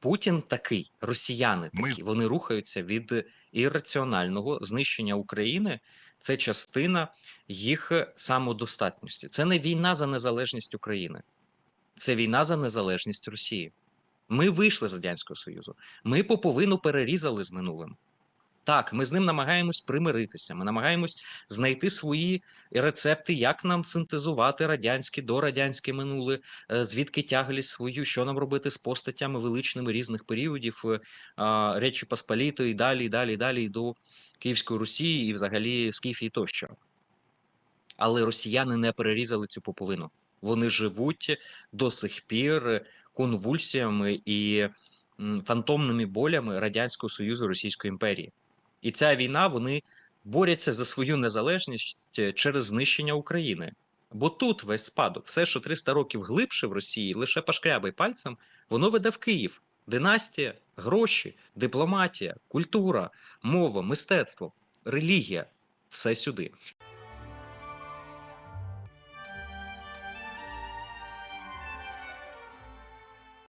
Путін такий, росіяни Ми такі. Вони рухаються від ірраціонального знищення України. Це частина їх самодостатності. Це не війна за незалежність України, це війна за незалежність Росії. Ми вийшли з Радянського Союзу. Ми поповину перерізали з минулим. Так, ми з ним намагаємось примиритися. Ми намагаємось знайти свої рецепти, як нам синтезувати радянське, дорадянське минуле, звідки тяглість свою, що нам робити з постатями величними різних періодів е, Речі Посполітої, і далі, і далі, і далі до Київської Русі і взагалі Скіфії тощо. Але росіяни не перерізали цю поповину. Вони живуть до сих пір конвульсіями і фантомними болями Радянського Союзу Російської імперії. І ця війна вони борються за свою незалежність через знищення України. Бо тут весь спадок, все, що 300 років глибше в Росії, лише пашкрябай пальцем, воно веде в Київ. Династія, гроші, дипломатія, культура, мова, мистецтво, релігія все сюди.